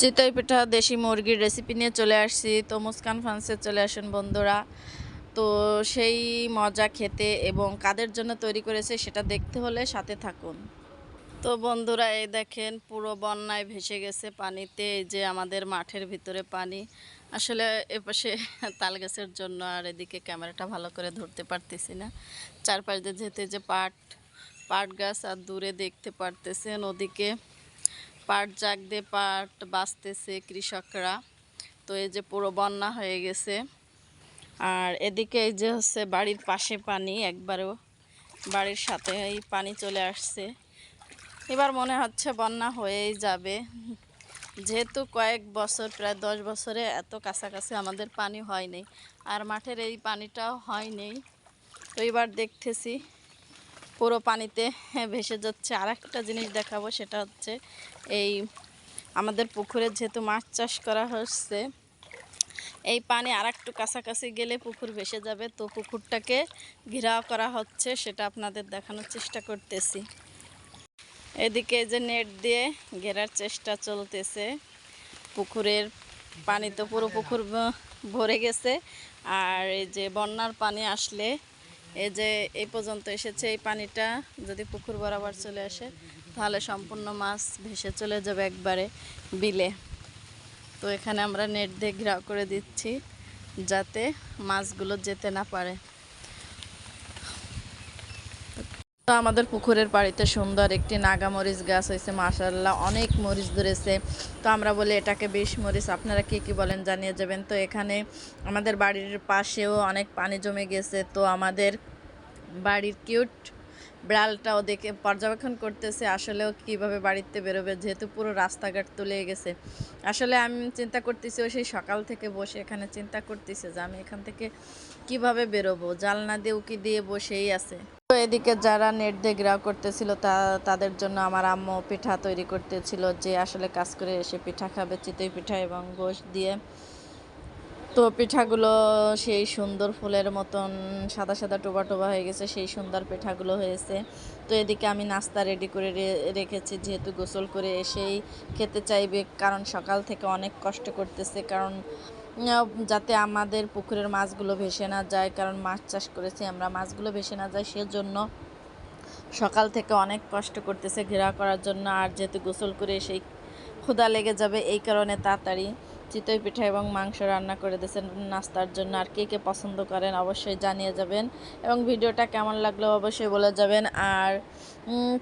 চিতই পিঠা দেশি মুরগির রেসিপি নিয়ে চলে আসছি। তো মুস্কান ফান্সে চলে আসুন বন্ধুরা। তো সেই মজা খেতে এবং কাদের জন্য তৈরি করেছে সেটা দেখতে হলে সাথে থাকুন। তো বন্ধুরা, এই দেখেন পুরো বন্যায় ভেসে গেছে পানিতে, এই যে আমাদের মাঠের ভিতরে পানি। আসলে এপাশে তাল গাছের জন্য আর এদিকে ক্যামেরাটা ভালো করে ধরতে পারতেছি না। চারপাশ দিয়ে যেতে যে পাট পাট গাছ আর দূরে দেখতে পারতেছেন ওদিকে। পাট জাগ দিয়ে পাট বাঁচতেছে কৃষকরা। তো এই যে পুরো বন্যা হয়ে গেছে। আর এদিকে এই যে হচ্ছে বাড়ির পাশে পানি, একবারও বাড়ির সাথে এই পানি চলে আসছে। এবার মনে হচ্ছে বন্যা হয়েই যাবে। যেহেতু কয়েক বছর, প্রায় দশ বছরে এত কাছাকাছি আমাদের পানি হয়নি, আর মাঠের এই পানিটাও হয়নি। তো এবার দেখতেছি পুরো পানিতে ভেসে যাচ্ছে। আর একটা জিনিস দেখাবো, সেটা হচ্ছে এই আমাদের পুকুরে যেহেতু মাছ চাষ করা হচ্ছে, এই পানি আর একটু কাছাকাছি গেলে পুকুর ভেসে যাবে। তো পুকুরটাকে ঘেরাও করা হচ্ছে, সেটা আপনাদের দেখানোর চেষ্টা করতেছি। এদিকে যে নেট দিয়ে ঘেরার চেষ্টা চলতেছে। পুকুরের পানি তো পুরো পুকুর ভরে গেছে, আর এই যে বন্যার পানি আসলে এই যে এই পর্যন্ত এসেছে এই পানিটা, যদি পুকুর বরাবর চলে আসে, তাহলে সম্পূর্ণ মাছ ভেসে চলে যাবে একবারে বিলে। তো এখানে আমরা নেট দিয়ে ঘেরাও করে দিচ্ছি, যাতে মাছগুলো যেতে না পারে। তো আমাদের পুকুরের বাড়িতে সুন্দর একটি নাগা মরিচ গাছ হয়েছে মাশাল্লাহ অনেক মরিচ ধরেছে। তো আমরা বলি এটাকে বিষ মরিচ, আপনারা কি কি বলেন জানিয়ে যাবেন। তো এখানে আমাদের বাড়ির পাশেও অনেক পানি জমে গেছে, তো আমাদের বাড়ির কিউট বিড়ালটাও দেখে পর্যবেক্ষণ করতেছে আসলেও কীভাবে বাড়িতে বেরোবে, যেহেতু পুরো রাস্তাঘাট তুলে গেছে। আসলে আমি চিন্তা করতেছি ও সেই সকাল থেকে বসে এখানে চিন্তা করতেছে যে আমি এখান থেকে কীভাবে বেরোবো, জালনা দিয়ে উকি দিয়ে বসেই আছে। এদিকে যারা নেট দিয়ে গ্রাহ করতেছিল, তা, তাদের জন্য আমার আম্মু পিঠা তৈরি করতেছিল, যে আসলে কাজ করে এসে পিঠা খাবে, চিতই পিঠা এবং গোশ দিয়ে। তো পিঠাগুলো সেই সুন্দর ফুলের মতন সাদা সাদা টোবা টোবা হয়ে গেছে, সেই সুন্দর পিঠাগুলো হয়েছে। তো এদিকে আমি নাস্তা রেডি করে রেখেছি, যেহেতু গোসল করে এসেই খেতে চাইবে, কারণ সকাল থেকে অনেক কষ্ট করতেছে, কারণ যাতে আমাদের পুকুরের মাছগুলো ভেসে না যায়, কারণ মাছ চাষ করেছি, আমরা মাছগুলো ভেসে না যায়, সেজন্য সকাল থেকে অনেক কষ্ট করতেছে ঘেরা করার জন্য, আর যেহেতু গোসল করে সেই ক্ষুধা লেগে যাবে, এই কারণে তাড়াতাড়ি চিতই পিঠা এবং মাংস রান্না করে দিয়েছেন নাস্তার জন্য। আর কে কে পছন্দ করেন অবশ্যই জানিয়ে যাবেন। এবং ভিডিওটা কেমন লাগল অবশ্যই বলে যাবেন। আর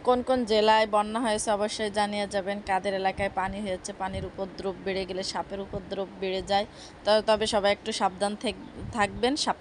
কোন কোন জেলায় বন্যা হয়েছে অবশ্যই জানিয়ে যাবেন। কাদের এলাকায় পানি হয়েছে? পানির উপদ্রব বেড়ে গেলে সাপের উপদ্রব বেড়ে যায়। তবে সবাই একটু সাবধান থেক- থাকবেন। সাপ